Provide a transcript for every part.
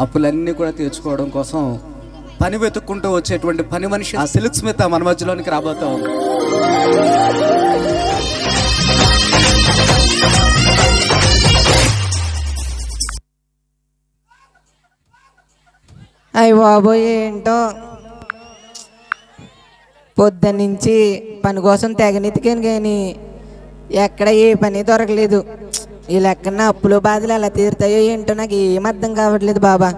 అప్పులన్నీ కూడా తీర్చుకోవడం కోసం పని వెతుక్కుంటూ వచ్చేటువంటి పని మనిషి ఆ సిల్క్ స్మిత మన మధ్యలోనికి రాబోతా ఉంది. అయ్య బాబోయ్ ఏంటో? పొద్దున్నుంచి పని కోసం తెగనెతికాను కానీ ఎక్కడ ఏ పని దొరకలేదు. ఈ లెక్కన అప్పులు బాధలు ఎలా తీరుతాయో ఏంటో నాకు ఏం అర్థం కావట్లేదు బాబా.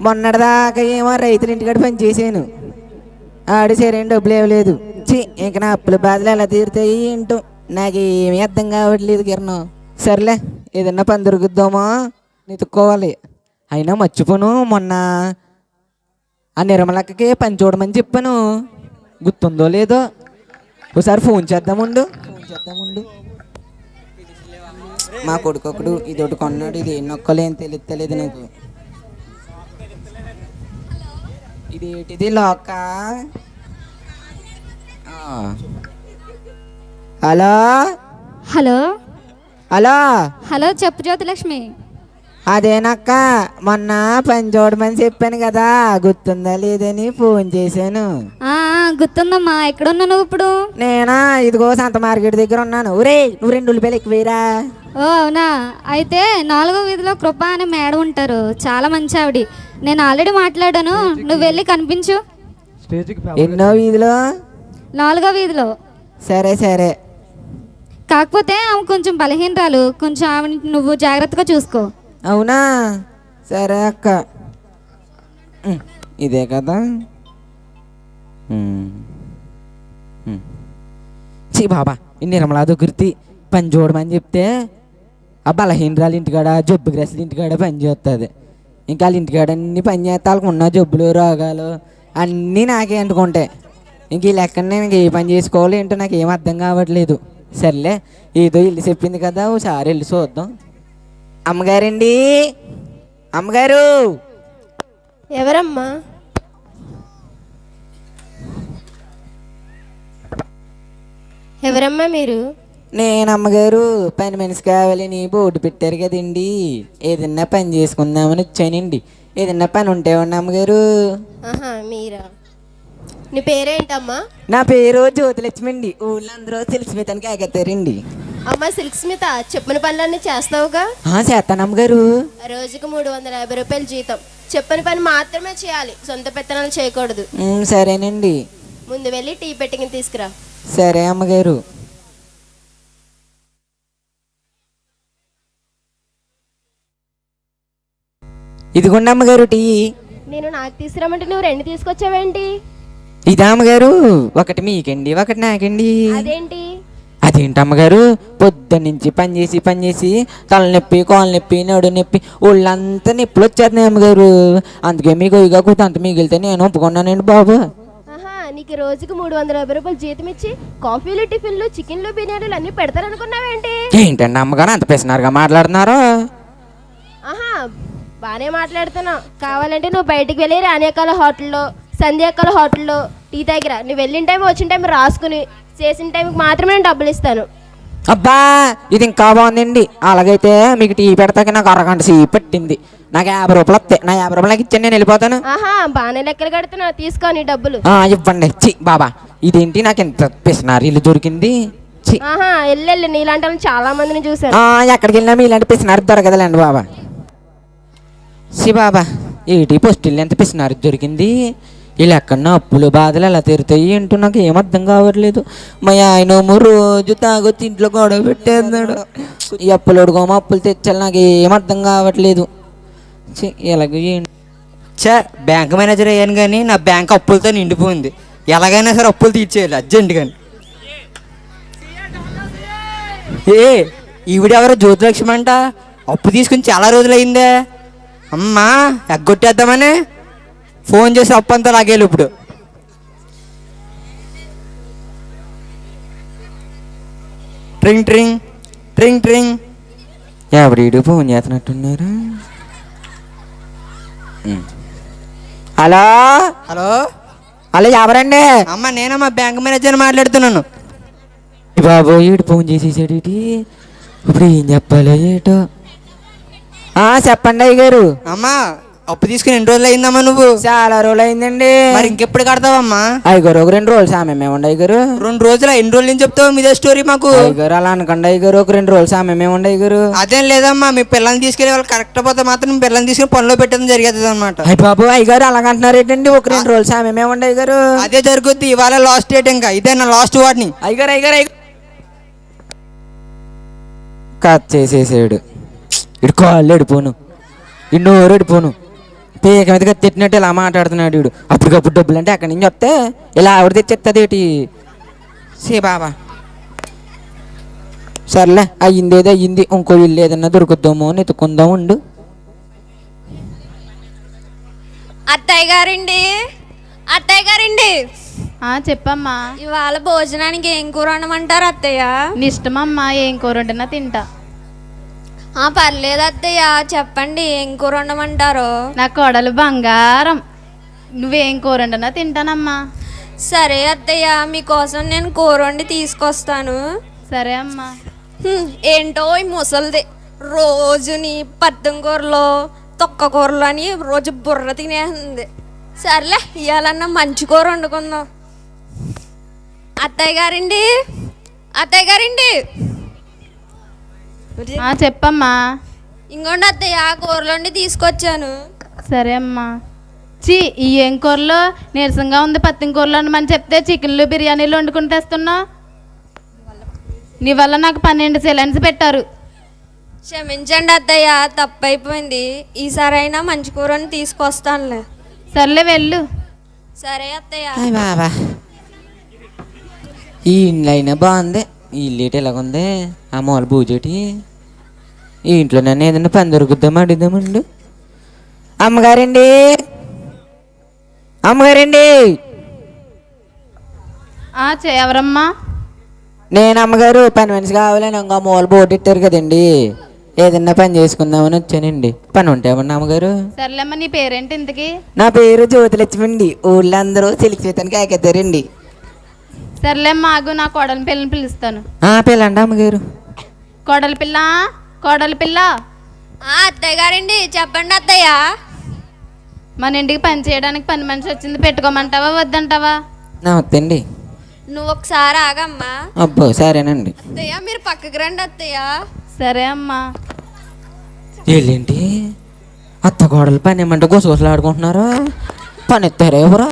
మొన్నటిదాకా ఏమో రైతుల ఇంటికాడ పని చేశాను ఆడు సరైన డబ్బులు ఇవ్వలేదు చి ఇంక నా అప్పుల బాధలు ఎలా తీరుతాయి ఏంటో నాకు ఏమీ అర్థం కావట్లేదు కిరణం. సర్లే ఏదన్నా పని దొరుకుద్దామో? వెతుక్కోవాలి. అయినా మర్చిపోను మొన్న. ఆ నిర్మలక్కకి పని చూడమని చెప్పాను. గుర్తుందో లేదో? ఒకసారి ఫోన్ చేద్దాముండు. ఫోన్ చేద్దాముండు. మా కొడుకు ఒకడు ఇది ఒకటి కొన్నాడు. ఇది నొక్కలేం తెలియలేదు నాకు. ఇది ఏంటిది? లోక. హలో? హలో? హలో? హలో చెప్పు జ్యోతిలక్ష్మి. అదేనక్క మొన్న పని చూడమని చెప్పాను కదా గుర్తుందా లేదని ఫోన్ చేశాను. గుర్తుందమ్మా ఎక్కడున్నావు నువ్వు ఇప్పుడు? నేనా ఇదిగో సంత మార్కెట్ దగ్గర ఉన్నాను. ఒరే నువ్వు రెండు ఉల్లిపాయలు ఎక్కువేరా. ఓ అవునా? అయితే నాలుగో వీధిలో కృప అనే మేడం ఉంటారు. చాలా మంచి ఆవిడ. నేను ఆల్రెడీ మాట్లాడాను. నువ్వు వెళ్ళి కనిపించు. ఎన్నో వీధిలో? నాలుగో వీధిలో. సరే సరే. కాకపోతే ఆమె కొంచెం బలహీనరాలు. కొంచెం ఆవిడ నువ్వు జాగ్రత్తగా చూసుకో. అవునా? సరే అక్క. ఇదే కదా. చీ బాబా ఈ నిర్మలా దగ్గరికి పని చూడమని చెప్తే ఆ బలహీనరాలు ఇంటికాడ జబ్బు గ్రస్తులు ఇంటికాడ పని చేస్తుంది ఇంకా వాళ్ళ ఇంటికాడ అన్ని పని చేస్తే వాళ్ళకి ఉన్న జబ్బులు రోగాలు అన్నీ నాకే అంటుకుంటాయి ఇంక ఈ లెక్కన నేను ఇంక ఏ పని చేసుకోవాలో ఏంటో నాకు ఏం అర్థం కావట్లేదు. సర్లే ఏదో ఇల్లు చెప్పింది కదా ఒకసారి వెళ్ళి చూద్దాం. అమ్మగారండి? అమ్మగారు? ఎవరమ్మా? ఎవరమ్మా మీరు? నేను అమ్మగారు పని మనిషి కావాలని బోర్డు పెట్టారు కదండి. ఏదన్నా పని చేసుకుందామని వచ్చానండి. ఏదన్నా పని ఉంటే ఉండి అమ్మగారు. ఆహా మీరా? నీ పేరేంటమ్మా? నా పేరు జ్యోతిలక్ష్మి అండి. ఊళ్ళో అందరూ తెలిసిపోతానికి ఆగతారండి అమ్మ సిల్క్ స్మిత చెప్పిన పనులన్నీ చేస్తావుగా? ఆ, చేస్తాను అమ్మగారు రోజుకు మూడు వందల యాభై రూపాయలు జీతం. చెప్పిన పని మాత్రమే చేయాలి. సొంత పెత్తనాలు చేయకూడదు. సరేనండి. ముందు వెళ్ళి టీ పెట్టింగ్ తీసుకురా. సరే అమ్మగారు ఇదిగోండి అమ్మగారు టీ. నేను నాకు తీసుకురామంటే నువ్వు రెండు తీసుకొచ్చావేంటి? ఇదా అమ్మగారు ఒకటి మీకండి ఒకటి నాకండి. అదేంటి? అదేంటి అమ్మగారు పొద్దున్న నుంచి పని చేసి పని చేసి తలనొప్పి కాలు నొప్పి నడు నొప్పి ఒళ్ళంతా నొప్పులు వచ్చేస్తున్నాయి అమ్మగారు. అందుకే మీకు ఇక కూత అంత మిగిలితే నేను ఒప్పుకున్నానండి బాబు. నీకు రోజుకు మూడు వందల యాభై రూపాయలు జీతం ఇచ్చి కాఫీలు టిఫిన్లు చికెన్లు బిర్యానీలు అన్నీ పెడతారనుకున్నావేంటి? ఏంటండి అమ్మగారు అంత పిసినారుగా మాట్లాడుతున్నారు? ఆహా బాగానే మాట్లాడుతున్నావు. కావాలంటే నువ్వు బయటికి వెళ్ళి రాణ్యకాల హోటల్లో సంధ్యాకాల హోటల్లో టీ దగ్గర. నువ్వు వెళ్ళిన టైం వచ్చిన టైం రాసుకుని చేసిన టైంకి మాత్రమే నేను డబ్బులు ఇస్తాను. అబ్బా ఇది ఇంకా బాగుందండి. అలాగైతే మీకు టీ పెడతాక నాకు అరగంట సేపు పట్టింది. నాకు యాభై రూపాయలు వస్తాయి. నా యాభై రూపాయలకి ఇచ్చాను నేను వెళ్ళిపోతాను. ఆహా బాగానే లెక్కలు కడుతున్నావు. తీసుకో నీ డబ్బులు. ఆ, ఇవ్వండి. చి బాబా ఇదేంటి నాకు ఇంత పిసినారు ఇల్లు దొరికింది? చి ఆహా వెళ్ళి నీలాంటి వాళ్ళని చాలా మందిని చూశాను. ఆ, ఎక్కడికి వెళ్ళినా మీలాంటి పిసినారు దొరకదులేండి బాబా. సి బాబా ఏటి పోస్టిల్ ఎంత పిసినారు దొరికింది? ఇలా ఎక్కడన్నా అప్పులు బాధలు ఎలా తీరుతాయి ఏంటో నాకు ఏం అర్థం కావట్లేదు. మా ఆయనేమో రోజు తాగొచ్చి ఇంట్లో గొడవ పెట్టేస్తున్నాడు. ఈ అప్పులు అడుకోమో అప్పులు తెచ్చాలి నాకు ఏమర్థం అర్థం కావట్లేదు. ఎలాగో ఏంటి చే బ్యాంక్ మేనేజర్ అయ్యాను కానీ నా బ్యాంక్ అప్పులతో నిండిపోయింది. ఎలాగైనా సరే అప్పులు తీర్చేయాలి అర్జెంట్ కానీ ఏ ఈవిడెవరో జ్యోతిలక్ష్మి అంట? అప్పు తీసుకుని చాలా రోజులు అయిందే అమ్మా ఎగ్గొట్టేద్దామని? ఫోన్ చేసి అప్పు అంతా లాగేలు ఇప్పుడు. ట్రింగ్ ట్రింగ్ ట్రింగ్ ట్రింగ్. ఎవరీడు ఫోన్ చేస్తున్నట్టున్నారు. హలో? హలో? హలో ఎవరండి? అమ్మ నేనమ్మా బ్యాంక్ మేనేజర్ మాట్లాడుతున్నాను. బాబు ఈడు ఫోన్ చేసేసాడు ఇటు. ఇప్పుడు ఏం చెప్పాలో ఏటో? ఆ, చెప్పండి అయ్య గారు అమ్మా అప్పు తీసుకుని ఎన్ని రోజులు అయిందమ్మా నువ్వు? చాలా రోజులు అయిందండి మరి ఇంకెప్పుడు కడతావమ్మా? అయ్యగారు ఒక రెండు రోజులు సామ్యమే ఉండి అయ్యగారు. రెండు రోజులు ఎన్ని రోజులు నుంచి చెప్తావు మీదే స్టోరీ మాకు? అయ్యగారు అలా అనకండి అయ్యగారు ఒక రెండు రోజులు సామ్యమే ఉండి అయ్యగారు. అదేం లేదమ్మా మీ పిల్లల్ని తీసుకెళ్ళి వాళ్ళు కరెక్ట్ పోతే మాత్రం మీ పిల్లల్ని తీసుకుని పనిలో పెట్టడం జరిగేది అనమాట అయ్య బాబు అయ్యగారు అలాగంటున్నారు ఏంటండి? ఒక రెండు రోజులు సామ్యమే ఉండి అయ్యగారు. అదే జరుగుద్ది ఇవాళ లాస్ట్ డేట్ ఇంకా. ఇదే నా లాస్ట్ వార్నింగ్ అయ్యగారు అయ్యగారు అయ్యగారు. కట్ చేసేసాడు. ఇడు కాళ్ళు ఎడిపోను ఇడు నోరు ఎడిపోను పేక మీదగా తిట్టినట్టు ఇలా మాట్లాడుతున్నాడు వీడు. అప్పటికప్పుడు డబ్బులు అంటే అక్కడి నుంచి వస్తే ఇలా ఆవిడ తెచ్చేస్తుంది ఏంటి? సే బాబా సర్లే అయ్యింది ఏదో అయ్యింది. ఇంకో ఇల్లు ఏదన్నా దొరుకుద్దామో అని ఎత్తుకుందాం ఉండు. అత్తయ్య గారండి. అత్తయ్య గారండి. ఆ చెప్పమ్మా. ఇవాళ భోజనానికి ఏం కూర వండమంటారు అత్తయ్య? నీ ఇష్టమమ్మా ఏం కూర వండినా తింటా. పర్లేదు అత్తయ్య చెప్పండి ఏం కూర వండమంటారు? నా కోడలు బంగారం. నువ్వేం కూర వండినా తింటానమ్మా. సరే అత్తయ్య మీకోసం నేను కూర వండి తీసుకొస్తాను. సరే అమ్మా. హ్మ్, ఏంటో ఈ ముసలిది. రోజుని పద్దం కూరలో తొక్క కూరలు అని రోజు బుర్ర తినేస్తుంది. సర్లే ఇవాళన్నా మంచి కూర వండుకుందాం. అత్తయ్య గారండి అత్తయ్య గారండి చెప్పమ్మా. ఇంకోండి అత్తయ్య కూరలు వండి తీసుకొచ్చాను. సరే అమ్మా. చీ ఈ ఏం కూరలో నీరసంగా ఉంది పత్తి కూరలు వండమని చెప్తే చికెన్లు బిర్యానీలు వండుకుని తెస్తున్నావు నీ వల్ల నాకు పన్నెండు సిలిండర్స్ పెట్టారు. క్షమించండి అత్తయ్య తప్పైపోయింది. ఈసారైనా మంచి కూరని తీసుకొస్తానులే. సర్లే వెళ్ళు. సరే అత్తయ్య. బాబా ఈ ఇంట్లో అయినా బాగుంది ఈ ఇల్లు ఏంటి ఎలాగుంది? ఆ మూల బూజేటి ఈ ఇంట్లో నన్ను ఏదైనా పని దొరుకుద్దామా? అడుగుదామండి అమ్మగారండి. అమ్మగారండి. ఎవరమ్మా? నేను అమ్మగారు పని మనిషి కావాలని ఇంకా మూల బోర్డు ఇట్టారు కదండి. ఏదన్నా పని చేసుకుందామని వచ్చానండి. పని ఉంటే ఏమన్నా అమ్మగారు? సర్లేమ్మా నీ పేరేంటి ఇంతకి? నా పేరు జ్యోతిలక్ష్మి అండి. ఊళ్ళో అందరూ సిలికి చేతానికి సర్లేమ్మా ఆగు నా కోడలి పిల్లని పిలుస్తాను. ఆ పిల్లండి అమ్మగారు. కోడలి పిల్ల కోడలి పిల్ల. ఆ, అత్తయ్య గారండి చెప్పండి అత్తయ్య. మన ఇంటికి పని చేయడానికి పని మనిషి వచ్చింది పెట్టుకోమంటావా వద్దంటావా? నమస్తే అండి నువ్వు ఒకసారి ఆగమ్మా. అబ్బో సరేనండి. అత్తయ్య మీరు పక్కకి రండి అత్తయ్య. సరే అమ్మా. ఏంటి అత్త కోడలు పని ఏమంటే గుసగుసలు ఆడుకుంటున్నారు పని ఎత్తారా ఎవరు?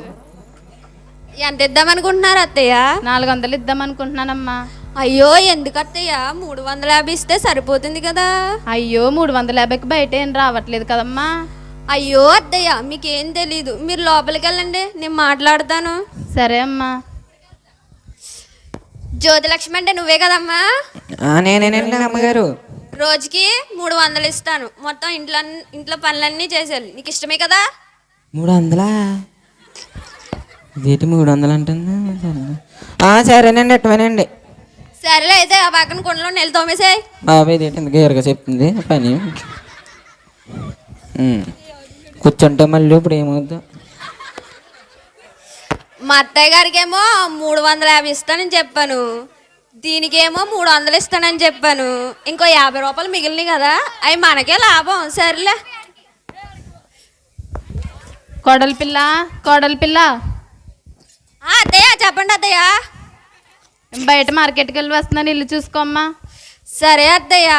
ఎంత ఇద్దామనుకుంటున్నారు అత్తయ్య? నాలుగు వందలు ఇద్దాం అనుకుంటున్నానమ్మా అయ్యో ఎందుకు అత్తయ్య మూడు వందల యాభై ఇస్తే సరిపోతుంది కదా. అయ్యో మూడు వందల యాభైకి బయట ఏం రావట్లేదు కదమ్మా. అయ్యో అత్తయ్య మీకేం తెలీదు. మీరు లోపలికి వెళ్ళండి నేను మాట్లాడతాను. సరే అమ్మా. జ్యోతిలక్ష్మి అంటే నువ్వే కదమ్మా? నేనేనండి అమ్మగారు. రోజుకి మూడు వందలు ఇస్తాను. మొత్తం ఇంట్లో ఇంట్లో పనులన్నీ చేసేయాలి. నీకు ఇష్టమే కదా? మూడు వందలా? ఇదేంటి మూడు వందలు అంటుంది? సరేనండి ఎట్టమేనండి సరేలే అయితే ఆ పక్కన కుండలో నెల తోమేసాయి. బాబాయ్ ఇంత గేరుగా చెప్తుంది. పని. ఉమ్. కూర్చుంటే మళ్ళీ ఇప్పుడు ఏమవుద్దు? మా అత్తయ్య గారికేమో మూడు వందల యాభై ఇస్తానని చెప్పాను. దీనికేమో మూడు వందలు ఇస్తానని చెప్పాను. ఇంకో యాభై రూపాయలు మిగిలినాయి కదా అవి మనకే లాభం. సరేలే. కోడలి పిల్ల కోడలి పిల్ల. ఆ, అత్తయ్య చెప్పండి అత్తయ్య. బయట మార్కెట్కి వెళ్ళి వస్తున్నాను ఇల్లు చూసుకోమ్మా. సరే అత్తయ్య.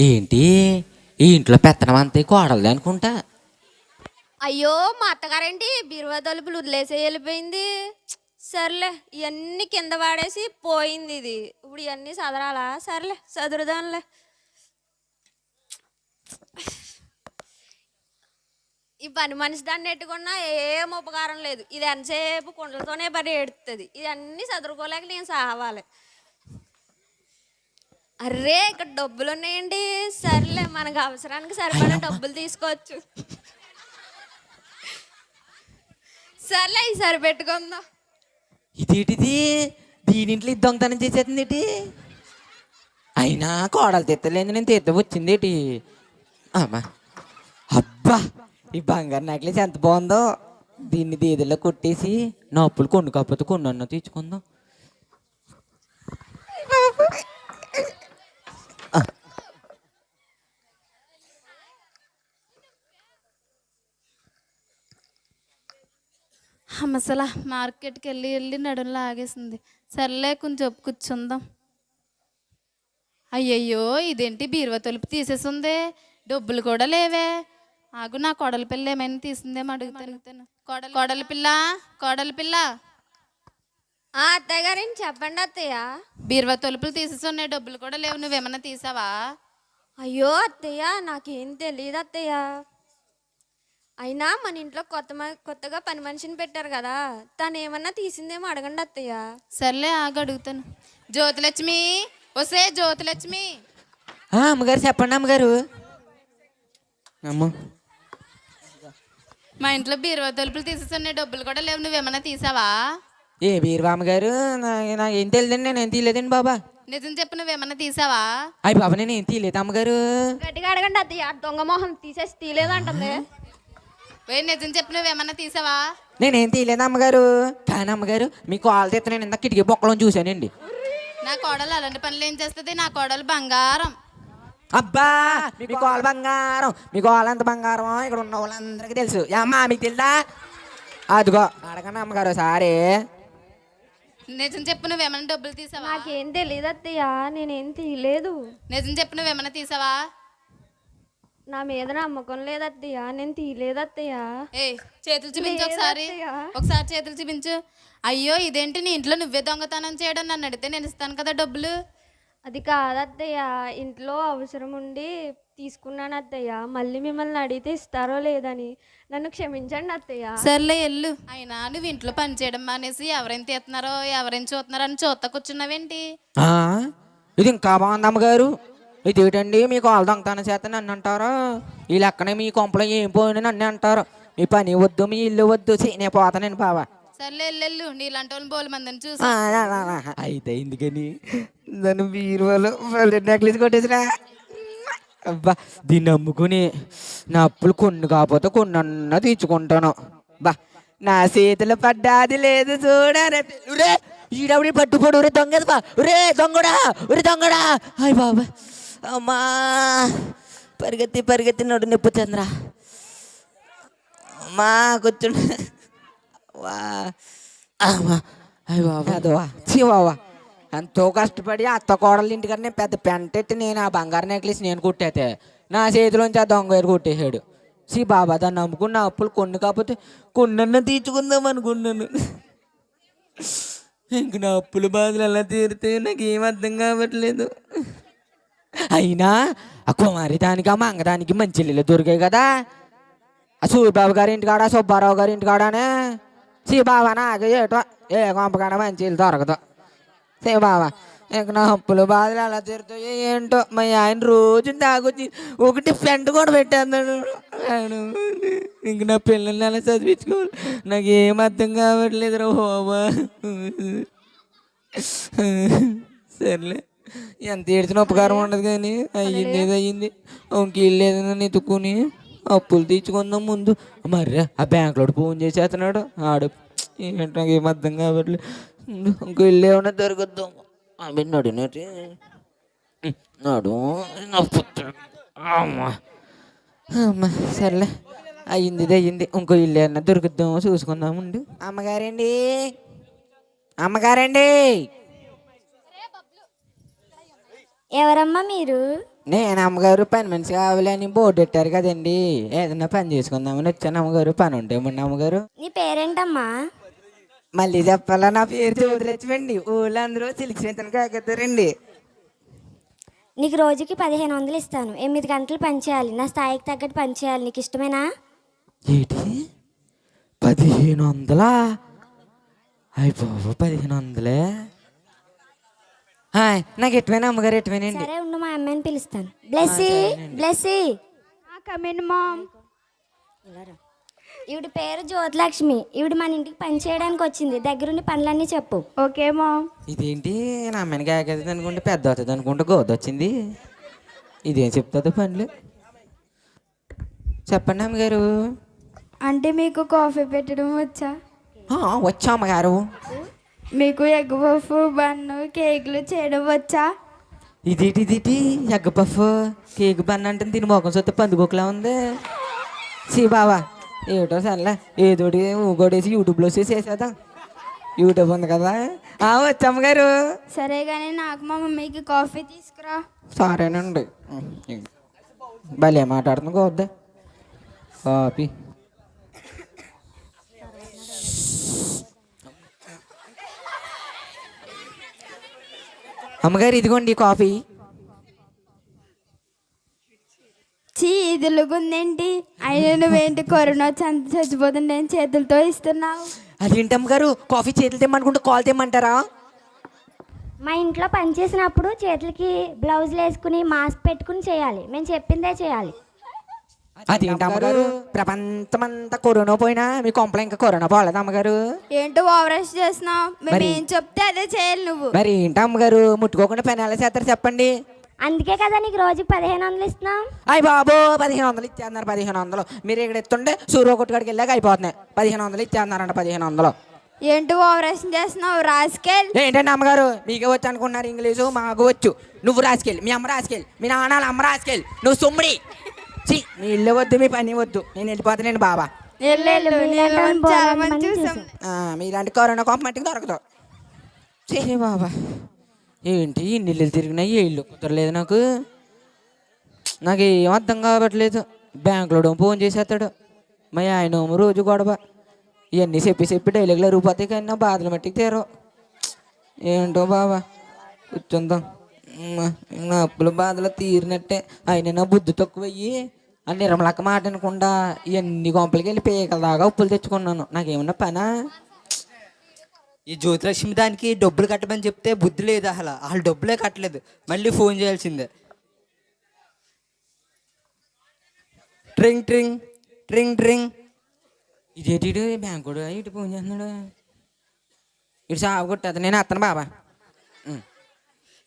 ఏంటి? ఈ ఇంట్లో పెత్తనం అంతే కోడలది అనుకుంటా? అయ్యో మా అత్తగారేంటి? బీరువా తలుపులు వదిలేసి వెళ్ళిపోయింది. సర్లే ఇవన్నీ కింద పడేసి పోయింది ఇది. ఇప్పుడు ఇవన్నీ సదరాలా? సర్లే సదురుదాంలే. ఈ పని మనిషి దాన్ని నెట్టుకున్నా ఏం ఉపకారం లేదు. ఇది ఎంతసేపు కుండలతోనే పని ఎడుతుంది ఇది అన్నీ చదువుకోలేక నేను సావాలి అర్రే ఇక్కడ డబ్బులు ఉన్నాయండి సర్లే మనకు అవసరానికి సరిపడా డబ్బులు తీసుకోవచ్చు. సర్లే ఈ సరిపెట్టుకుందాం. ఇదేంటిది దీనింట్లో దొంగతనం చేసేస్తుంది ఏంటి? అయినా కోడలు తెత్తలేదు. నేను తెత్త వచ్చింది ఏంటి? అమ్మా. అబ్బా. ఈ బంగారు నెక్లెస్ ఎంత బాగుందో. దీన్ని దీదిలో కొట్టేసి నా అప్పులు కొన్ని కాకపోతే కొన్ని అన్న తీసుకుందాం అసలు మార్కెట్కి వెళ్ళి వెళ్ళి నడుంలో ఆగేసింది సర్లే కొంచెం కూర్చుందాం. అయ్యయ్యో ఇదేంటి బీరువా తలుపు తీసేసిందే? డబ్బులు కూడా లేవే. ఆగు నా కోడలి పిల్ల ఏమైనా తీసిందేమో అడుగుతాను. కోడలి కోడలి పిల్ల కోడలి పిల్ల. ఆ అత్తయ్య గారండి చెప్పండి అత్తయ్య? బీరువా తలుపులు తీసేస్తున్నాయి డబ్బులు కూడా లేవు నువ్వేమన్నా తీసావా? అయ్యో అత్తయ్య నాకేం తెలియదు అత్తయ్య. అయినా మన ఇంట్లో కొత్త కొత్తగా పని మనిషిని పెట్టారు కదా తను ఏమన్నా తీసిందేమో అడగండి అత్తయ్య. సర్లే ఆగు అడుగుతాను. జ్యోతిలక్ష్మి వసే జ్యోతిలక్ష్మి. ఆ, అమ్మగారు చెప్పండి అమ్మగారు. అమ్మ. మా ఇంట్లో బీరువా తలుపులు తీసేస్తున్నాయి డబ్బులు కూడా లేవు నువ్వేమన్నా తీసావా? ఏ బీరువా అమ్మగారు నా- నాకేం తెలియదండి నేను ఏం తీయలేదండి బాబా. నిజం చెప్పు నువ్వేమన్నా తీసావా? అయ్యి బాబా నేను ఏం తీయలేదు అమ్మగారు. గట్టిగా అడగండి అత్తయ్య దొంగ మొహం తీసేసి తీలేదంటుంది వే నిజం చెప్పు నువ్వేమన్నా తీసావా? నేనేం తీయలేదు అమ్మగారు. కానీ అమ్మగారు మీ కాల్ తెత్త నేను ఇంత కిటికీ బొక్కలో చూశానండి. నా కోడలు అలాంటి పనులు ఏం చేస్తుంది? నా కోడలు బంగారం. అబ్బా మీ కాల్ బంగారం మీ కాల్ ఎంత బంగారం ఇక్కడ ఉన్న వాళ్ళందరికీ తెలుసు. అమ్మా మీకు తెలుసా అదిగో అడగండి అమ్మగారు సారీ నిజం చెప్పు నువ్వేమన్నా డబ్బులు తీసావా? నాకేం తెలియదు అత్తయ్య నేనేం తీయలేదు. నిజం చెప్పు నువ్వేమన్నా తీసావా? నా మీద నమ్మకం లేదు అత్తయ్య నేను తీయలేదు అత్తయ్య. ఏ చేతులు చూపించు ఒకసారి. ఒకసారి చేతులు చూపించు. అయ్యో ఇదేంటి నీ ఇంట్లో నువ్వే దొంగతనం చేయడం నన్ను అడిగితే నేను ఇస్తాను కదా డబ్బులు. అది కాదత్తయ్య. ఇంట్లో అవసరం ఉండి తీసుకున్నాను అత్తయ్య మళ్ళీ మిమ్మల్ని అడిగితే ఇస్తారో లేదని. నన్ను క్షమించండి అత్తయ్య. సర్లే ఎల్లు. అయినా నువ్వు ఇంట్లో పని చేయడం మానేసి ఎవరైనా తీస్తున్నారో ఎవరైనా చూస్తున్నారో అని చూస్తా కూర్చున్నావేంటి? ఆ, ఇది ఇంకా బాగుంది అమ్మగారు. ఇది ఏంటండి మీ కాల్ దొంగతనం చేత నన్ను అంటారు? ఈ లెక్కనే మీ కొంపలో ఏం పోయినా నన్ను అంటారు? మీ పని వద్దు మీ ఇల్లు వద్దు ఛీ, నేను పోతానండి బాబా సర్లే నీలాంటి వాళ్ళు బోలు మందిని చూసి. అయితే ఎందుకని నన్ను బీరువాలో నెక్లెస్ కొట్టేసిరా. అబ్బా దీన్ని నమ్ముకుని నా అప్పులు కొన్ని కాకపోతే కొన్ని అన్న తీర్చుకుంటాను. బా నా చేతిలో పడ్డాది లేదు చూడరే. రే ఈడవిడి పట్టుకోడు? రే దొంగది బా. రే దొంగడా ఒరే దొంగడా. అయ్య బాబా అమ్మా పరిగెత్తి పరిగెత్తి నడు నొప్పి చంద్ర. అమ్మా కూర్చుండు వా అమ్మా అయ్య బాబా అదవా చివావా ఎంతో కష్టపడి అత్త కోడల ఇంటికన్నా నేను పెద్ద పెంటెట్టి నేను ఆ బంగారు నెక్లెస్ నేను కుట్టేతే నా చేతిలోంచి ఆ దొంగ గారు కొట్టేశాడు. సి బాబా దాన్ని నమ్ముకున్న అప్పులు కొన్ని కాకపోతే కొన్నన్నా తీర్చుకుందాం అనుకున్నాను. ఇంక నా అప్పుల బాధలు ఎలా తీరితే నాకు ఏం అర్థం కావట్లేదు. అయినా ఆ కుమారి దానికి ఆ మంగదానికి మంచి ఇల్లు దొరికాయి కదా. ఆ సూర్యబాబు గారి ఇంటికాడ సుబ్బారావు గారి ఇంటికాడనే సి నాకు ఏటో ఏ కొంపకాడ మంచి దొరకదు సే బాబా ఇంక నా అప్పులు బాధలు అలా తిరుగుతాయి ఏంటో మా ఆయన రోజు తాగొచ్చి ఒకటి ఫ్రెండ్ కూడా పెట్టేస్తాడు ఆయన ఇంక నా పిల్లల్ని అలా చదివించుకోవాలి నాకు ఏం అర్థం కావట్లేదు రా హోమా సర్లే ఎంత ఏడ్చిన ఉపకారం ఉండదు కానీ అయ్యింది ఏదో అయ్యింది ఇంక ఇల్లు ఏదైనా నెత్తుకుని అప్పులు తీర్చుకుందాం ముందు. మర్రే ఆ బ్యాంకులో ఫోన్ చేసేస్తున్నాడు ఆడు ఏంటో ఏం అర్థం కావట్లేదు ఇంక ఇల్లు ఏమైనా దొరుకుద్దాం. అవి నడినట్టు నడు అమ్మా. అమ్మా సర్లే. అయ్యింది ఇది అయ్యింది. ఇంకో ఇల్లు ఏమన్నా దొరుకుద్దాం చూసుకుందాం ఉండు. అమ్మగారండి. అమ్మగారండి. ఎవరమ్మా మీరు? నేను అమ్మగారు పని మనిషి కావాలని బోర్డు పెట్టారు కదండి. ఏదైనా పని చేసుకుందామని వచ్చాను అమ్మగారు. పని ఉంటే అమ్మగారు. నీ పేరేంటమ్మా? మళ్ళీ చెప్పాలా? నా పేరు చదువులచ్చండి ఊళ్ళందరూ సిలికి చేతను కాకతారండి. నీకు రోజుకి పదిహేను వందలు ఇస్తాను. ఎనిమిది గంటలు పని చేయాలి. నా స్థాయికి తగ్గట్టు పని చేయాలి. నీకు ఇష్టమేనా? ఏంటి? పదిహేను వందలా? అయ్యి బాబు పదిహేను వందలే? హాయ్ నాకు ఎటువైనా అమ్మగారు ఎటువైనండి సరే ఉండు మా అమ్మాయిని పిలుస్తాను. బ్లెస్సీ బ్లెస్సీ. కమెంట్ మామ్ ఈవిడ పేరు జ్యోతిలక్ష్మి. ఈవిడ మన ఇంటికి పని చేయడానికి వచ్చింది. దగ్గరుండి పనులన్నీ చెప్పు. ఓకే మామ్ ఇదేంటి? నా అమ్మని కాకతుంది అనుకుంటే పెద్ద అవుతుంది అనుకుంటే గోద వచ్చింది ఇదేం చెప్తుందో పనులు. చెప్పండి అమ్మగారు. అంటే మీకు కాఫీ పెట్టడం వచ్చా? ఆ, వచ్చా అమ్మగారు. మీకు ఎగ్ పఫ్ బన్ను కేకులు చేయడం వచ్చా? ఇదేంటి ఇదేంటి ఎగ్గ పఫ్ కేక్ బన్ అంటే దీని మొఖం చూస్తే పందుకోకలా ఉంది. సి బావా ఏటో సర్లే ఏదోటి ఊగోడేసి యూట్యూబ్లో చేసేదా యూట్యూబ్ ఉంది కదా. ఆ, వచ్చమ్మ గారు. సరే కానీ నాకు మా మమ్మీకి కాఫీ తీసుకురా. సరేనండి. భలే మాట్లాడుతుంది కాపీ అమ్మగారు ఇదిగోండి కాఫీ. చీ ఇది ఉందేంటి అయినా నువ్వేంటి కరోనా చచ్చిపోతుంది నేను చేతులతో ఇస్తున్నావు. అదేంటి అమ్మగారు? కాఫీ చేతులు తెమ్మనుకుంటే కాల్ తెమ్మంటారా? మా ఇంట్లో పని చేసినప్పుడు చేతులకి బ్లౌజులు వేసుకుని మాస్క్ పెట్టుకుని చేయాలి. మేము చెప్పిందే చేయాలి. అదేంటి అమ్మగారు? ప్రపంచమంతా కరోనా పోయినా మీ కొంపల ఇంకా కరోనా పోలేదు అమ్మగారు? ఏంటో ఓవరాక్షన్ చేస్తున్నావు? మేము ఏం చెప్తే అదే చేయాలి నువ్వు. మరి ఏంటి అమ్మగారు? ముట్టుకోకుండా పని ఎలా చేస్తారు చెప్పండి. అందుకే కదా నీకు రోజుకి పదిహేను వందలు ఇస్తున్నాం. అయ్యి బాబు పదిహేను వందలు ఇచ్చేస్తున్నారు పదిహేను వందలు. మీరు ఇక్కడ ఎత్తుంటే సూర్య కొట్టుకాడికి వెళ్ళాక అయిపోతున్నాయి. పదిహేను వందలు ఇచ్చేస్తున్నారంట పదిహేను వందలు. ఏంటో ఓవరాక్షన్ చేస్తున్నావు? రాసుకెళ్ళి ఏంటండి అమ్మగారు? మీకే వచ్చు అనుకున్నారు ఇంగ్లీషు మాకు వచ్చు. నువ్వు రాసుకెళ్ళి మీ అమ్మ రాసుకెళ్ళి మీ నాన్న వాళ్ళ అమ్మ రాసుకెళ్ళి నువ్వు సుమ్మిడి. చి మీ ఇల్లు వద్దు మీ పని వద్దు. నేను వెళ్ళిపోతానండి బాబా చాలా మంది చూసాం. మీలాంటి కరోనా కోపం మట్టికి దొరకదు. సరే బాబా ఏంటి ఇన్ని ఇల్లు తిరిగినాయి ఏ ఇల్లు కుదరలేదు నాకు? నాకు ఏం అర్థం కావట్లేదు. బ్యాంకులో ఫోన్ చేసేస్తాడు. మా ఆయన రోజు గొడవ. ఇవన్నీ చెప్పి చెప్పి డైలాగులు అరిగిపోతాయి కానీ నా బాధలు మట్టికి తీరవు. ఏంటో బాబా కూర్చుందాం. నా అప్పుల బాధలు తీరినట్టే. అయినా నా బుద్ధి తక్కువయ్యి ఆ నిర్మలక్క మాట అనకుండా ఇవన్నీ కొంపలకి వెళ్ళి పేకల దాకా ఉప్పులు తెచ్చుకున్నాను. నాకేమన్నా పనా? ఈ జ్యోతిలక్ష్మి దానికి డబ్బులు కట్టమని చెప్తే బుద్ధి లేదు అసలు. వాళ్ళు డబ్బులే కట్టలేదు. మళ్ళీ ఫోన్ చేయాల్సిందే. ట్రింగ్ ట్రింగ్ ట్రింగ్ ట్రింగ్. ఇదేటి ఇటు? బ్యాంకు కూడా ఇటు ఫోన్ చేస్తున్నాడు. ఇటు సాగు కొట్టదు. నేను అత్తను బాబా.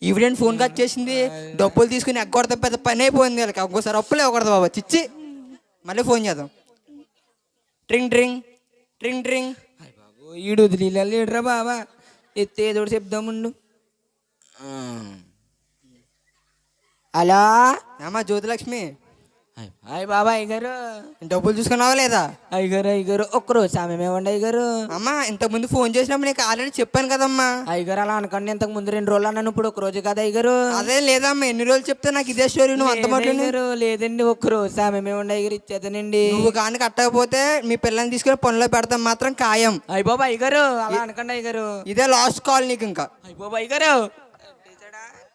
ఈవిడెంట్ ఫోన్ కట్ చేసింది? డబ్బులు తీసుకుని ఎగ్గొడతా పెద్ద పని అయిపోయింది వాళ్ళకి. ఒక్కోసారి అప్పులే ఇవ్వకూడదు బాబా. చిచ్చి. మళ్ళీ ఫోన్ చేద్దాం. ట్రింగ్ ట్రింగ్. ట్రింగ్ ట్రింగ్. ఈడు వదిలేలా లేడురా బాబా ఎత్తే ఏదో చెప్దాముండు. హలో? ఏమా జ్యోతిలక్ష్మి? హాయ్. బాబా అయ్యగారు. డబ్బులు చూసుకున్నావా లేదా? అయ్యగారు అయ్యగారు ఒక్కరోజు సమయం ఇవ్వండి అయ్యగారు. అమ్మా ఇంతకుముందు ఫోన్ చేసినప్పుడు నీకు ఆల్రెడీ చెప్పాను కదమ్మా. అయ్యగారు అలా అనకండి ఇంతకు ముందు రెండు రోజులు అన్నాను ఇప్పుడు ఒక రోజు కదా అయ్యగారు. అదే లేదమ్మా ఎన్ని రోజులు చెప్తే నాకు ఇదే స్టోరీ నువ్వు అంత మాటలు అయ్యగారు లేదండి ఒక్క రోజు సమయం ఇవ్వండి అయ్యగారు ఇచ్చేతానండి నువ్వు కానీ కట్టకపోతే మీ పిల్లల్ని తీసుకుని పనిలో పెడతాం మాత్రం ఖాయం. అయ్య బాబా అయ్యగారు అలా అనకండి అయ్యగారు. ఇదే లాస్ట్ కాల్ నీకు ఇంకా. అయ్య బాబా అయ్యగారు.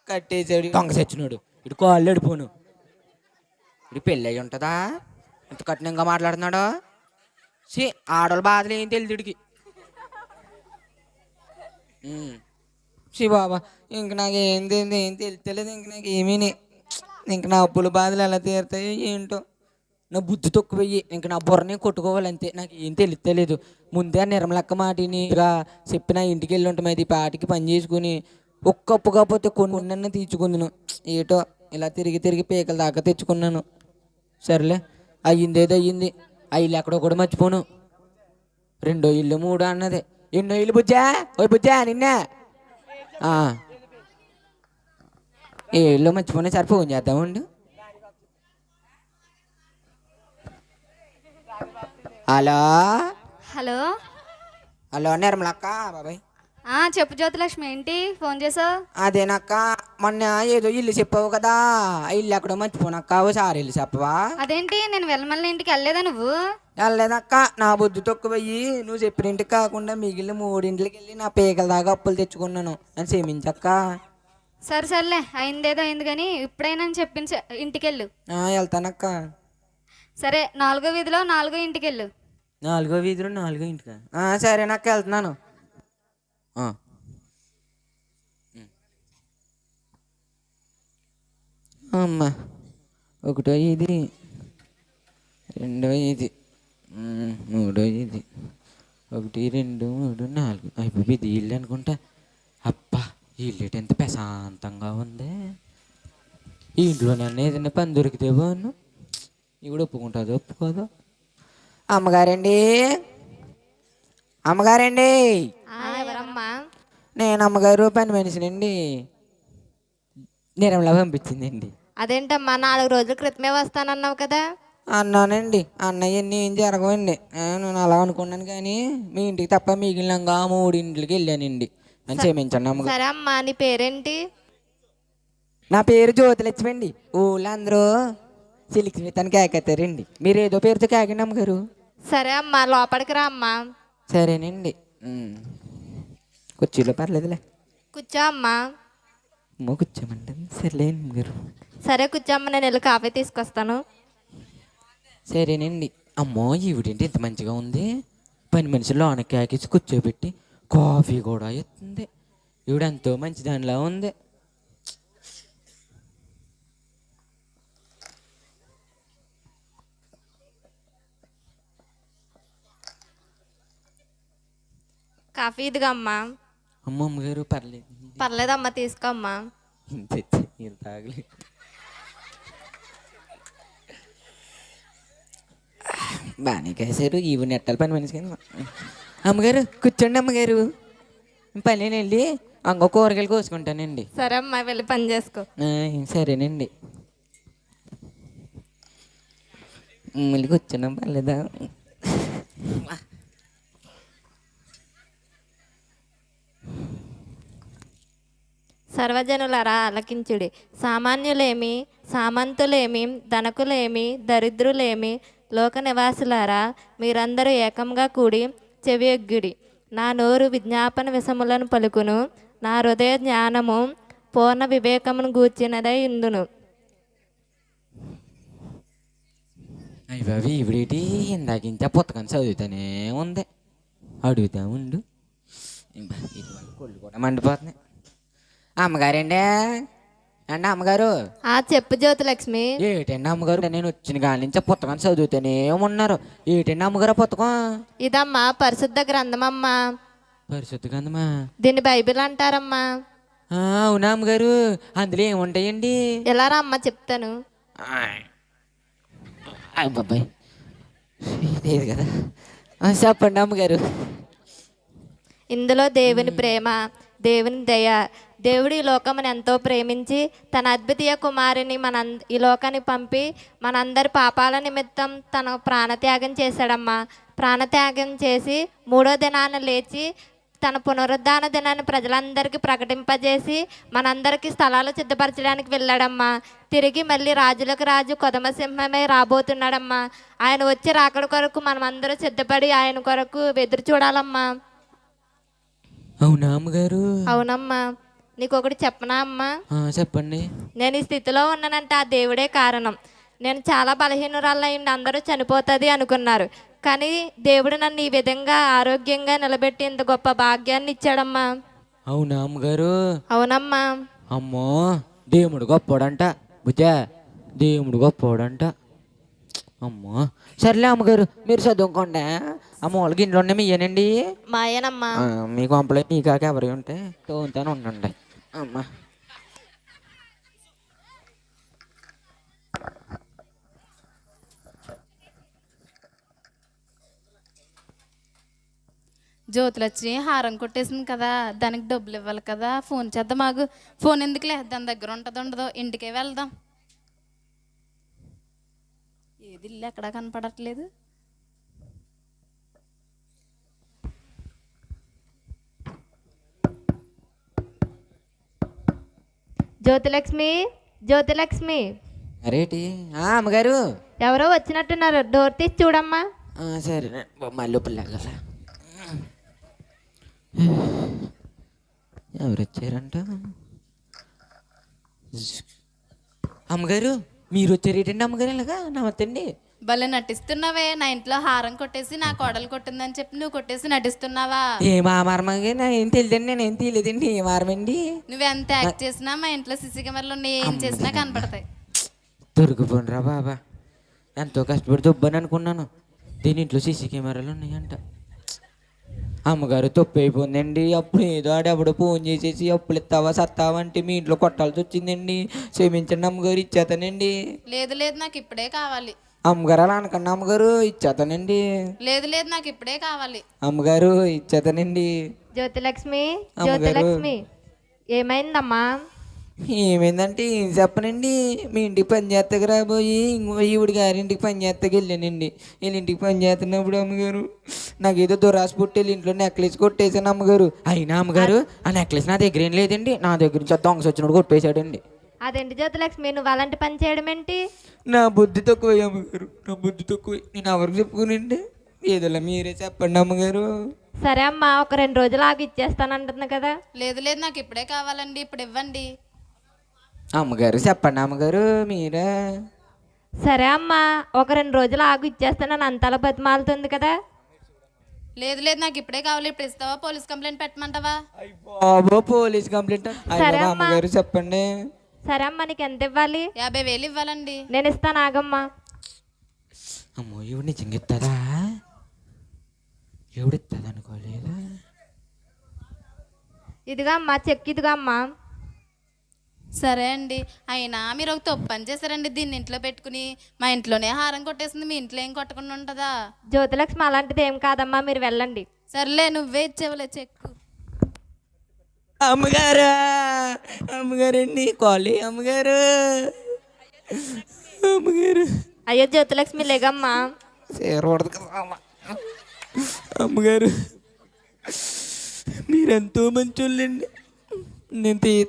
కట్టేశాడు? దొంగ చచ్చినాడు ఇటు కాళ్ళు అడిపోను ఇప్పుడు పెళ్ళి అయి ఉంటుందా? ఇంత కఠినంగా మాట్లాడుతున్నాడు? సి ఆడవాళ్ళ బాధలు ఏం తెలియదు ఇడికి సి బాబా ఇంక నాకు ఏం తెలియదు ఏం తెలుస్తలేదు ఇంక నాకు ఏమీ ఇంక నా అప్పుల బాధలు ఎలా తీరుతాయో ఏంటో. నా బుద్ధి తొక్కుపోయి ఇంక నా బుర్రని కొట్టుకోవాలి అంతే నాకు ఏం తెలియలేదు ముందే ఆ నిర్మలక్క మాటిని ఇలా చెప్పిన ఇంటికి వెళ్ళి ఉంటాం అది పాటికి పని చేసుకుని ఒక్క అప్పు కాకపోతే కొన్ని నన్ను తీర్చుకుందును. ఏటో ఇలా తిరిగి తిరిగి పీకల దాకా తెచ్చుకున్నాను. సర్లే అయ్యిందేదో అయ్యింది. ఆ ఇల్లు ఎక్కడో కూడా మర్చిపోను. రెండో ఇల్లు మూడో అన్నది. ఎన్నో ఇల్లు బుజ్జా? ఓ బుజ్జా నిన్నే. ఏ ఇల్లు మర్చిపోయినా సరే ఫోన్ చేద్దామండి హలో? హలో? హలో నిర్మలక్క బాబాయ్. ఆ, చెప్పు జ్యోతిలక్ష్మి ఏంటి? ఫోన్ చేసావు అదేనక్క మొన్న ఏదో ఇల్లు చెప్పావు కదా ఆ ఇల్లు ఎక్కడో మర్చిపోనక్క ఓసారి ఇల్లు చెప్పవా? అదేంటి నేను వెళ్ళమల్ల ఇంటికి వెళ్ళలేదా నువ్వు? వెళ్ళలేదక్క నా బుద్ధి తక్కువయ్యి నువ్వు చెప్పిన ఇంటికి కాకుండా మిగిలిన మూడింటికి వెళ్ళి నా పేకల దాకా అప్పులు తెచ్చుకున్నాను అని క్షమించక్క. సరే సర్లే అయిందేదో అయింది కానీ ఇప్పుడైనా అని చెప్పింది చె- ఇంటికి వెళ్ళు ఆ, వెళ్తానక్క. సరే నాలుగో వీధిలో నాలుగో ఇంటికి వెళ్ళు నాలుగో వీధిలో నాలుగో ఇంటికి? సరేనక్క వెళ్తున్నాను. ఆ. ఉమ్. అమ్మా ఒకటో ఇది రెండో ఇది మూడో ఇది ఒకటి రెండు మూడు నాలుగు. అయిపోయి ఇది ఇల్లు అనుకుంటా. అబ్బా ఇల్లు ఎంత ప్రశాంతంగా ఉంది. ఈ ఇంట్లో నన్ను ఏదైనా పని దొరికితే బాను ఇవిడ ఒప్పుకుంటుందో ఒప్పుకోదో. అమ్మగారండి. అమ్మగారండి. ఎవరమ్మా? నేను అమ్మగారు పని మనిషినండి నిర్మల పంపించిందండి. అదేంటమ్మా నాలుగు రోజుల క్రితమే వస్తానన్నావు కదా? అన్నానండి. అన్నయ్య ఏం జరగవండి. నేను అలా అనుకున్నాను కానీ మీ ఇంటికి తప్ప మిగిలినంగా మూడింటికి వెళ్ళానండి. అని క్షమించండి అమ్మగారు. సరే అమ్మా నీ పేరేంటి? నా పేరు జ్యోతిలక్ష్మి ఊళ్ళో అందరూ సిలిక్ కేకెత్తారండి మీరు ఏదో పేరుతో కేకండి అమ్మగారు. సరే అమ్మా లోపలికి రా అమ్మా. సరేనండి. ఉమ్. కుర్చీలో పర్లేదులే కూర్చో అమ్మా అమ్మో సర్లే అమ్మగారు సరే కూర్చో అమ్మ నేను వెళ్ళి కాఫీ తీసుకొస్తాను సరేనండి అమ్మో ఈవిడేంటి ఇంత మంచిగా ఉంది పని మనిషి లోన కేకేసి కూర్చోబెట్టి కాఫీ కూడా ఇస్తుంది ఈవిడ ఎంతో మంచి దానిలా ఉంది కాఫీ ఇదిగా అమ్మా అమ్మ అమ్మగారు పర్లేదు. పర్లేదమ్మా తీసుకో అమ్మా ఇంత. నీళ్ళు తాగలేదు. బాగానే కాశారు. ఇవి నెట్టాలి పని మనిషి కానీ అమ్మగారు కూర్చోండి అమ్మగారు. పని వెళ్ళి అంగో కూరగాయలు కోసుకుంటానండి. సరే అమ్మా వెళ్ళి పని చేసుకో. సరేనండి. మళ్ళీ కూర్చున్నాం పర్లేదా? సర్వజనులరా అలకించుడి సామాన్యులేమి సామంతులేమి ధనకులేమి దరిద్రులేమి లోక నివాసులారా మీరందరూ ఏకంగా కూడి చెవియొగ్గుడి. నా నోరు విజ్ఞాపన విషములను పలుకును నా హృదయ జ్ఞానము పూర్ణ వివేకమును గూర్చినదై ఇందును. అవి ఇవిడేటి ఇందాక ఇంత పుస్తకం చదువుతానే ఉంది. అడుగుతా ఉండు. కొళ్ళు కూడా మండిపోతున్నాయి. అమ్మగారండి? అండి అమ్మగారు? ఆ చెప్పు జ్యోతిలక్ష్మి. ఏటండి అమ్మగారు? నేను వచ్చిన కాడి నుంచి పుస్తకం చదువుతానే ఉన్నారు. ఏటండి అమ్మగారు పుస్తకం? ఇదమ్మా పరిశుద్ధ గ్రంథమమ్మా. పరిశుద్ధ గంధమా దీన్ని బైబిల్ అంటారమ్మా. అవునా అమ్మగారు? అందులో ఏముంటాయండి? ఎలా రా అమ్మా చెప్తాను. బాబాయ్. లేదు కదా? చెప్పండి అమ్మగారు. ఇందులో దేవుని ప్రేమ దేవుని దయ దేవుడు ఈ లోకమును ఎంతో ప్రేమించి తన అద్వితీయ కుమారుని మన ఈ లోకానికి పంపి మనందరి పాపాల నిమిత్తం తన ప్రాణత్యాగం చేశాడమ్మా. ప్రాణత్యాగం చేసి మూడో దినాన లేచి తన పునరుద్ధాన దినాన్ని ప్రజలందరికీ ప్రకటింపజేసి మనందరికీ స్థలాలు సిద్ధపరచడానికి వెళ్ళాడమ్మా. తిరిగి మళ్ళీ రాజులకు రాజు కొదమ సింహమే రాబోతున్నాడమ్మా. ఆయన వచ్చి రాకడ కొరకు మనమందరూ సిద్ధపడి ఆయన కొరకు ఎదురు చూడాలమ్మా అవునా అమ్మగారు? అవునమ్మా. నీకు ఒకటి చెప్పనా అమ్మా? చెప్పండి. నేను ఈ స్థితిలో ఉన్నానంటే ఆ దేవుడే కారణం. నేను చాలా బలహీనురాలయ్యిండి అందరూ చనిపోతుంది అనుకున్నారు. కానీ దేవుడు నన్ను ఈ విధంగా ఆరోగ్యంగా నిలబెట్టి ఇంత గొప్ప భాగ్యాన్ని ఇచ్చాడమ్మా. అవునా అమ్మగారు? అవునమ్మా. అమ్మో దేవుడు గొప్పోడంట. బుజ్జా దేవుడు గొప్పోడంట. అమ్మో. సర్లే అమ్మగారు మీరు చదువుకోండి. ఆ మూల గిన్నెలు ఉన్నాయి మీయేనండి. మాయనమ్మా. ఆ, మీ కొంపలే మీ కాక ఎవరి ఉంటే తోగుతానే ఉండండి. అమ్మా. వచ్చి హారం కొట్టేసింది కదా దానికి డబ్బులు ఇవ్వాలి కదా ఫోన్ చేద్దాం మాకు ఫోన్ ఎందుకులే దాని దగ్గర ఉంటుంది ఉండదు. ఇంటికే వెళ్దాం. ఏది ఇల్లు ఎక్కడా కనపడట్లేదు. జ్యోతిలక్ష్మి జ్యోతిలక్ష్మి. అరేటి? ఆ, అమ్మగారు. ఎవరో వచ్చినట్టున్నారు. డోర్ తీసి చూడమ్మా. ఆ, సరే మళ్ళీ ఎవరు వచ్చారంట అమ్మగారు మీరు వచ్చారేటండి అమ్మగారు ఇలాగా? నమస్తే అండి. భలే నటిస్తున్నావే నా ఇంట్లో హారం కొట్టేసి నా కోడలు కొట్టిందని చెప్పి నువ్వు కొట్టేసి నటిస్తున్నావా? ఏ మామర్మగా నా ఏం తెలియదండి నేను ఏం తెలియదండి ఏ మారమండి నువ్వెంత యాక్ట్ చేసినా మా ఇంట్లో సిసి కెమెరాలు ఉన్నాయి ఏం చేసినా కనపడతాయి. దొరికిపోండిరా బాబా? ఎంతో కష్టపడి దుబ్బని అనుకున్నాను. దీని ఇంట్లో సీసీ కెమెరాలు ఉన్నాయంట. అమ్మగారు తప్పు అయిపోయిందండి. అప్పుడు ఏదో ఆడెవడో ఫోన్ చేసేసి అప్పులు ఇస్తావా సత్తావా అంటే మీ ఇంట్లో కొట్టాల్సి వచ్చిందండి. క్షమించండి అమ్మగారు ఇచ్చేతానండి. లేదు లేదు నాకు ఇప్పుడే కావాలి. అమ్మగారు అలా అనకండి అమ్మగారు ఇచ్చేతానండి. లేదు లేదు నాకు ఇప్పుడే కావాలి. అమ్మగారు ఇచ్చేతానండి. జ్యోతిలక్ష్మి అమ్మగారు. జ్యోతిలక్ష్మి ఏమైందమ్మా? ఏమైందంటే ఏం చెప్పనండి మీ ఇంటికి పని చేస్తాక రాబోయి ఇంకో ఈవిడ గారింటికి పని చేస్తాకి వెళ్ళానండి. వీళ్ళ ఇంటికి పని చేస్తున్నప్పుడు అమ్మగారు నాకు ఏదో దురాశ పుట్టి వీళ్ళ ఇంట్లో నెక్లెస్ కొట్టేశాను అమ్మగారు. అయినా అమ్మగారు ఆ నెక్లెస్ నా దగ్గర ఏం లేదండి నా దగ్గర నుంచి దొంగ వచ్చినప్పుడు కొట్టేశాడండి. అదేంటి జ్యోతిలక్ష్మి నువ్వు అలాంటి పని చేయడం ఏంటి నా బుద్ధి తక్కువ అమ్మగారు నా బుద్ధి తక్కువ. నేను ఎవరికి చెప్పుకోనండి ఏదోలా మీరే చెప్పండి అమ్మగారు. సరే అమ్మా ఒక రెండు రోజులు ఆగి ఇచ్చేస్తానంటున్నా కదా. లేదు లేదు నాకు ఇప్పుడే కావాలండి. ఇప్పుడు ఇవ్వండి. అమ్మగారు చెప్పండి అమ్మగారు మీరే. సరే అమ్మా ఒక రెండు రోజులు ఆగు ఇచ్చేస్తానని అంతలా బతిమాలుతుంది కదా. లేదు లేదు నాకు ఇప్పుడే కావాలి. ఇప్పుడు ఇస్తావా? పోలీస్ కంప్లైంట్ పెట్టమంటావా? బాబో పోలీస్ కంప్లైంట్. సరే అమ్మా. అమ్మగారు చెప్పండి. సరే అమ్మా నీకు ఎంత ఇవ్వాలి? యాభై వేలు ఇవ్వాలండి. నేను ఇస్తాను ఆగమ్మా. అమ్మో ఇవి నిజంగా ఇస్తుందా ఎవడు ఇస్తుంది అనుకోలేదు? ఇదిగా అమ్మా చెక్ ఇదిగా అమ్మా. సరే అండి. అయినా మీరు ఒక తప్పు పని చేశారండి దీన్ని ఇంట్లో పెట్టుకుని. మా ఇంట్లోనే హారం కొట్టేసింది మీ ఇంట్లో ఏం కొట్టకుండా ఉంటుందా? జ్యోతిలక్ష్మి అలాంటిది ఏం కాదమ్మా మీరు వెళ్ళండి. సర్లే నువ్వే ఇచ్చేవలే చెక్కు. అమ్మగారు అమ్మగారండి కాలీ అమ్మగారు. అమ్మగారు. అయ్యో జ్యోతిలక్ష్మి లేగమ్మా. చేరకూడదు కదా అమ్మ. అమ్మగారు మీరెంతో మంచోళ్ళండి. నేను తీ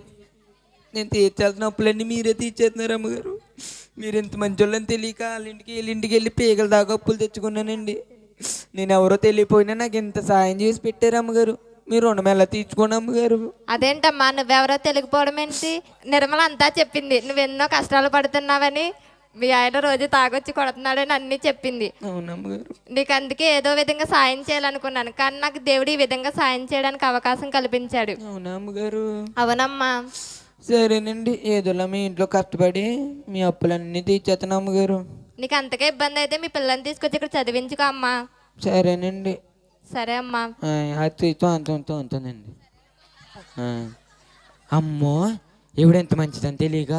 నేను తీర్చాల్సిన అప్పులన్నీ మీరే తీర్చేస్తున్నారు అమ్మగారు. మీరు ఎంత మంచోళ్ళని తెలియక వాళ్ళ ఇంటికి వీళ్ళ ఇంటికి వెళ్ళి పీగల దాకా అప్పులు తెచ్చుకున్నానండి. నేను ఎవరో తెలియపోయినా నాకు ఇంత సాయం చేసి పెట్టారు అమ్మగారు. మీరు రుణం ఎలా తీర్చుకోండి అమ్మగారు. అదేంటమ్మా నువ్వెవరో తెలియకపోవడం ఏంటి నిర్మల అంతా చెప్పింది. నువ్వెన్నో కష్టాలు పడుతున్నావని మీ ఆయన రోజు తాగొచ్చి కొడుతున్నాడని అన్నీ చెప్పింది. అవునమ్మగారు. నీకు అందుకే ఏదో విధంగా సాయం చేయాలనుకున్నాను. కానీ నాకు దేవుడు ఈ విధంగా సాయం చేయడానికి అవకాశం కల్పించాడు. అవునా అమ్మగారు అవునమ్మా. సరేనండి. ఏదోలా మీ ఇంట్లో కష్టపడి మీ అప్పులన్నీ తీర్చేస్తాను అమ్మగారు. నీకు అంతకే ఇబ్బంది అయితే మీ పిల్లల్ని తీసుకొచ్చి ఇక్కడ చదివించుకో అమ్మా. సరేనండి. సరే అమ్మా. ఆ, అది అంత అంత అమ్మో ఎవడు ఎంత మంచిదని తెలియక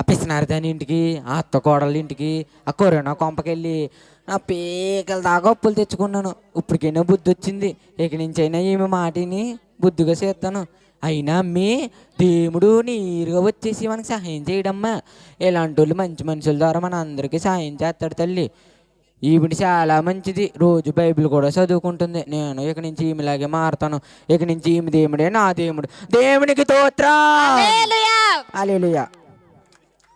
ఆ పిసినారదాని ఇంటికి ఆ అత్త కోడల ఇంటికి ఆ కరోనా కొంపకెళ్ళి నా పీకల దాకా అప్పులు తెచ్చుకున్నాను. ఇప్పటికైనా బుద్ధి వచ్చింది. ఇక నుంచి అయినా ఏమి మాటిని బుద్ధిగా చేస్తాను. అయినా అమ్మి దేవుడు నీరుగా వచ్చేసి మనకి సహాయం చేయడమ్మా. ఇలాంటి వాళ్ళు మంచి మనుషుల ద్వారా మన అందరికీ సహాయం చేస్తాడు తల్లి. ఈవిడ చాలా మంచిది. రోజు బైబిల్ కూడా చదువుకుంటుంది. నేను ఇక నుంచి ఈమెలాగే మారుతాను. ఇక నుంచి ఈమె దేవుడే నా దేవుడు. దేవునికి తోత్రా అలెలుయా